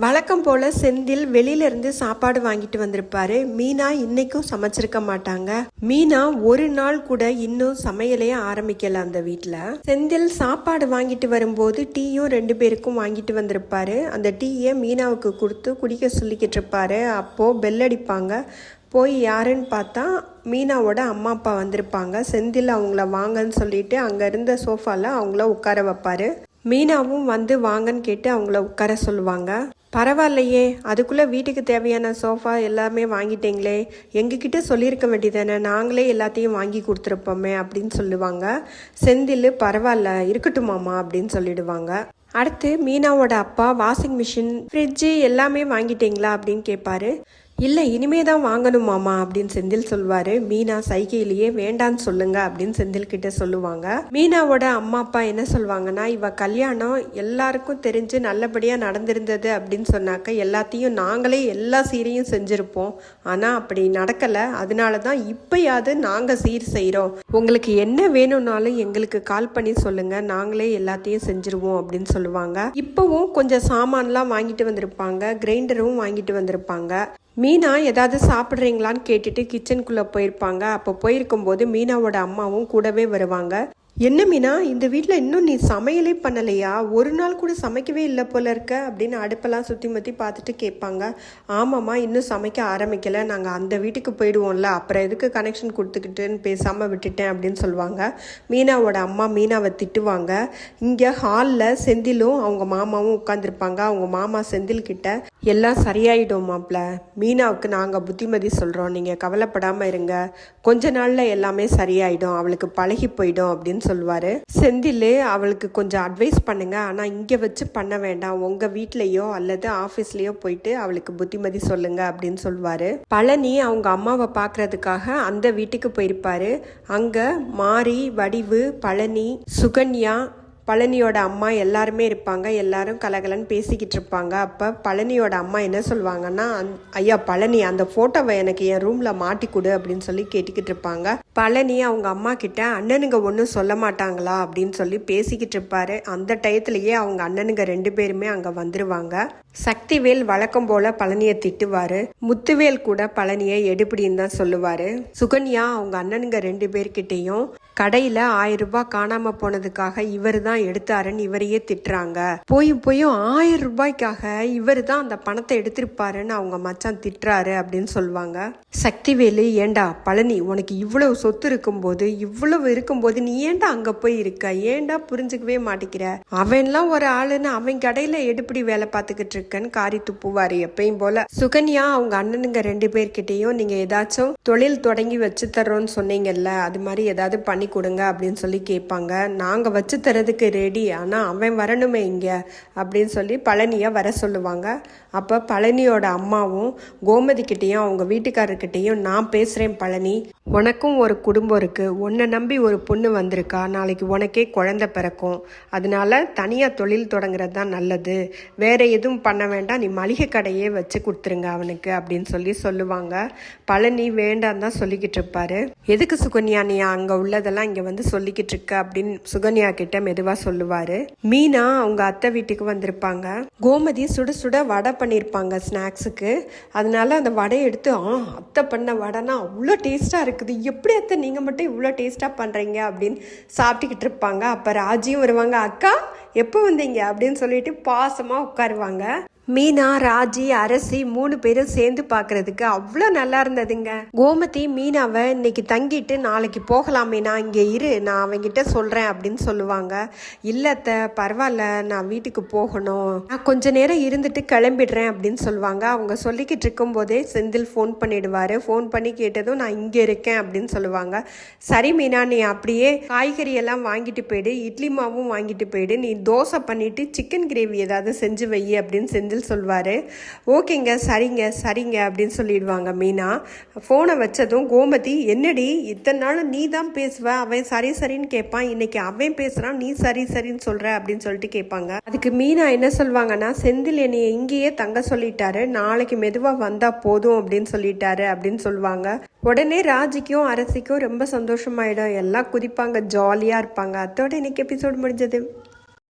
வழக்கம் போல் செந்தில் வெளியில இருந்து சாப்பாடு வாங்கிட்டு வந்திருப்பாரு. மீனா இன்னைக்கும் சமைச்சிருக்க மாட்டாங்க. மீனா ஒரு நாள் கூட இன்னும் சமையலே ஆரம்பிக்கல அந்த வீட்டில் செந்தில் சாப்பாடு வாங்கிட்டு வரும்போது டீயும் ரெண்டு பேருக்கும் வாங்கிட்டு வந்திருப்பாரு. அந்த டீயை மீனாவுக்கு கொடுத்து குடிக்க சொல்லிக்கிட்டு இருப்பாரு. அப்போது பெல் அடிப்பாங்க. போய் யாருன்னு பார்த்தா மீனாவோட அம்மா அப்பா வந்திருப்பாங்க. செந்தில் அவங்கள வாங்கன்னு சொல்லிட்டு அங்கே இருந்த சோஃபாவில் அவங்கள உட்கார வைப்பாரு. மீனாவும் வந்து வாங்கன்னு கேட்டு அவங்கள உட்கார சொல்லுவாங்க. பரவாயில்லையே அதுக்குள்ளே வீட்டுக்கு தேவையான சோஃபா எல்லாமே வாங்கிட்டீங்களே எங்ககிட்ட சொல்லியிருக்க வேண்டியதானே நாங்களே எல்லாத்தையும் வாங்கி கொடுத்துருப்போமே அப்படின்னு சொல்லுவாங்க. செந்தில் பரவாயில்ல இருக்கட்டுமாமா அப்படின்னு சொல்லிடுவாங்க. அடுத்து மீனாவோட அப்பா வாஷிங் மிஷின் ஃப்ரிட்ஜு எல்லாமே வாங்கிட்டீங்களா அப்படின்னு கேட்பாரு இல்லை இனிமே தான் வாங்கணும் மாமா அப்படின்னு செந்தில் சொல்வார். மீனா சைகையிலேயே வேண்டான்னு சொல்லுங்க அப்படின்னு செந்தில் கிட்ட சொல்லுவாங்க. மீனாவோட அம்மா அப்பா என்ன சொல்லுவாங்கன்னா இவ கல்யாணம் எல்லாருக்கும் தெரிஞ்சு நல்லபடியாக நடந்திருந்தது அப்படின்னு சொன்னாக்க எல்லாத்தையும் நாங்களே எல்லா சீரையும் செஞ்சுருப்போம். ஆனால் அப்படி நடக்கலை. அதனால தான் இப்பயாவது நாங்கள் சீர் செய்கிறோம் உங்களுக்கு என்ன வேணும்னாலும் எங்களுக்கு கால் பண்ணி சொல்லுங்க. நாங்களே எல்லாத்தையும் செஞ்சிருவோம் அப்படின்னு சொல்லுவாங்க. இப்பவும் கொஞ்சம் சாமான்லாம் வாங்கிட்டு வந்திருப்பாங்க. கிரைண்டரும் வாங்கிட்டு வந்திருப்பாங்க. மீனா ஏதாவது சாப்பிட்றீங்களான்னு கேட்டுட்டு கிச்சனுக்குள்ளே போயிருப்பாங்க. அப்போ போயிருக்கும்போது மீனாவோட அம்மாவும் கூடவே வருவாங்க. என்ன மீனா இந்த வீட்டில் இன்னும் நீ சமையலே பண்ணலையா? ஒரு நாள் கூட சமைக்கவே இல்லை போல இருக்க அப்படின்னு அடுப்பெல்லாம் சுற்றி முற்றி பார்த்துட்டு கேட்பாங்க. ஆமாம்மா இன்னும் சமைக்க ஆரம்பிக்கலை. நாங்கள் அந்த வீட்டுக்கு போயிடுவோம்ல அப்புறம் எதுக்கு கனெக்ஷன் கொடுத்துக்கிட்டுன்னு பேசாமல் விட்டுட்டேன் அப்படின்னு சொல்லுவாங்க. மீனாவோட அம்மா மீனாவை திட்டுவாங்க. இங்கே ஹாலில் செந்திலும் அவங்க மாமாவும் உட்காந்துருப்பாங்க அவங்க மாமா செந்தில் கிட்ட எல்லாம் சரியாயிடும் மாப்பிள்ள மீனாவுக்கு நாங்கள் புத்திமதி சொல்கிறோம் நீங்கள் கவலைப்படாமல் இருங்க. கொஞ்ச நாளில் எல்லாமே சரியாயிடும். அவளுக்கு பழகி போயிடும் அப்படின்னு சொல்லுவார். செந்தில் அவளுக்கு கொஞ்சம் அட்வைஸ் பண்ணுங்க. ஆனால் இங்கே வச்சு பண்ண வேண்டாம். உங்கள் வீட்லேயோ அல்லது ஆஃபீஸ்லேயோ போயிட்டு அவளுக்கு புத்திமதி சொல்லுங்க அப்படின்னு சொல்லுவார். பழனி அவங்க அம்மாவை பார்க்கறதுக்காக அந்த வீட்டுக்கு போயிருப்பாரு. அங்கே மாரி வடிவு பழனி சுகன்யா பழனியோட அம்மா எல்லாருமே இருப்பாங்க எல்லாரும் கலகலன்னு பேசிக்கிட்டு இருப்பாங்க. அப்போ பழனியோட அம்மா என்ன சொல்லுவாங்கன்னா "அந்- ஐயா பழனி அந்த ஃபோட்டோவை எனக்கு என் ரூமில் மாட்டி கொடு அப்படின்னு சொல்லி கேட்டுக்கிட்டு இருப்பாங்க. பழனி அவங்க அம்மா கிட்ட அண்ணனுங்க ஒன்றும் சொல்ல மாட்டாங்களா? அப்படின்னு சொல்லி பேசிக்கிட்டு இருப்பாரு. அந்த டயத்துலயே அவங்க அண்ணனுங்க ரெண்டு பேருமே அங்கே வந்துருவாங்க. சக்திவேல் வழக்கம் போல பழனியை திட்டுவாரு. முத்துவேல் கூட பழனியை எடுப்படின்னு தான் சொல்லுவாரு. சுகன்யா அவங்க அண்ணனுங்க ரெண்டு பேர்கிட்டையும் கடையில ஆயிரம் ரூபாய் காணாம போனதுக்காக இவர் தான் எடுத்தாருன்னு இவரையே திட்டுறாங்க. போயும் போயும் ஆயிரம் ரூபாய்க்காக இவர் தான் அந்த பணத்தை எடுத்திருப்பாருன்னு அவங்க மச்சான் திட்டுறாரு அப்படின்னு சொல்லுவாங்க. சக்திவேலு ஏண்டா பழனி உனக்கு இவ்வளவு சொத்து இருக்கும்போது இவ்வளவு இருக்கும்போது நீ ஏன்டா அங்க போய் இருக்க? ஏன்டா புரிஞ்சுக்கவே மாட்டேங்கிற? அவன்லாம் ஒரு ஆளுன்னு அவன் கடையில எடுப்படி வேலை பார்த்துக்கிட்டு இருக்கேன்னு காரி துப்புவாரு எப்பயும் போல. சுகன்யா அவங்க அண்ணனுங்க ரெண்டு பேர்கிட்டயும் நீங்க ஏதாச்சும் தொழில் தொடங்கி வச்சு தர்றோன்னு சொன்னீங்கல்ல அது மாதிரி ஏதாவது பண்ணி கொடுங்க அப்படின்னு சொல்லி கேட்பாங்க. நாங்க வச்சு தரதுக்கு ரெடி ஆனா அவன் வரணுமே இங்கே அப்படின்னு சொல்லி பழனியை வர சொல்லுவாங்க. அப்போ பழனியோட அம்மாவும் கோமதி கிட்டேயும் அவங்க வீட்டுக்காரர்கிட்டயும் நான் பேசுறேன் பழனி. உனக்கும் ஒரு குடும்பம் இருக்கு. உன்னை நம்பி ஒரு பொண்ணு வந்திருக்கா. நாளைக்கு உனக்கே குழந்தை பிறக்கும். அதனால தனியா தொழில் தொடங்குறது தான் நல்லது. வேற எதுவும் பண்ண வேண்டாம். நீ மளிகை கடையே வச்சு கொடுத்துருங்க அவனுக்கு அப்படின்னு சொல்லி சொல்லுவாங்க. பழனி வேண்டாம் தான் சொல்லிக்கிட்டு இருப்பாரு. எதுக்கு சுகன்யா நீ அங்க உள்ளதெல்லாம் இங்கே வந்து சொல்லிக்கிட்டு இருக்க அப்படின்னு சுகன்யா கிட்ட மெதுவாக சொல்லுவாரு. மீனா அவங்க அத்தை வீட்டுக்கு வந்திருப்பாங்க. கோமதி சுட சுட வடை பண்ணியிருப்பாங்க ஸ்நாக்ஸுக்கு. அதனால அந்த வடையை எடுத்து ஆ அத்தை பண்ண வடைனா அவ்வளோ டேஸ்ட்டாக இருக்குது. எப்படி அத்தை நீங்கள் மட்டும் இவ்வளோ டேஸ்ட்டாக பண்ணுறீங்க அப்படின்னு சாப்பிட்டுக்கிட்டு இருப்பாங்க. அப்போ ராஜியும் வருவாங்க அக்கா எப்போ வந்தீங்க? அப்படின்னு சொல்லிட்டு பாசமாக உட்காருவாங்க. மீனா ராஜி அரசி மூணு பேரும் சேர்ந்து பார்க்கறதுக்கு அவ்வளோ நல்லா இருந்ததுங்க. கோமதி மீனாவை இன்னைக்கு தங்கிட்டு நாளைக்கு போகலாமே இங்கே இரு நான் அவங்கிட்ட சொல்கிறேன் அப்படின்னு சொல்லுவாங்க. இல்லத்த பரவாயில்ல நான் வீட்டுக்கு போகணும். நான் கொஞ்ச நேரம் இருந்துட்டு கிளம்பிடுறேன் அப்படின்னு சொல்லுவாங்க. அவங்க சொல்லிக்கிட்டு இருக்கும்போதே செந்தில் ஃபோன் பண்ணிடுவார். ஃபோன் பண்ணி கேட்டதும் நான் இங்கே இருக்கேன் அப்படின்னு சொல்லுவாங்க. சரி மீனா நீ அப்படியே காய்கறி எல்லாம் வாங்கிட்டு போயிடு இட்லி மாவும் வாங்கிட்டு போயிடு நீ தோசை பண்ணிட்டு சிக்கன் கிரேவி ஏதாவது செஞ்சு வை அப்படின்னு செஞ்சு செந்தில் சொல்வார். ஓகேங்க சரிங்க சரிங்க அப்படின்னு சொல்லிடுவாங்க மீனா. ஃபோனை வச்சதும் கோமதி என்னடி இத்தனை நாள் நீ தான் பேசுவ? அவன் சரி சரின்னு கேட்பான். இன்னைக்கு அவன் பேசுறான் நீ சரி சரின்னு சொல்ற அப்படின்னு சொல்லிட்டு கேட்பாங்க. அதுக்கு மீனா என்ன சொல்லுவாங்கன்னா செந்தில் என்னை இங்கேயே தங்க சொல்லிட்டாரு. நாளைக்கு மெதுவா வந்தா போதும் அப்படின்னு சொல்லிட்டாரு அப்படின்னு சொல்லுவாங்க உடனே ராஜிக்கும் அரசிக்கும் ரொம்ப சந்தோஷமாயிடும். எல்லாம் குதிப்பாங்க ஜாலியா இருப்பாங்க. அதோட இன்னைக்கு எபிசோடு முடிஞ்சது.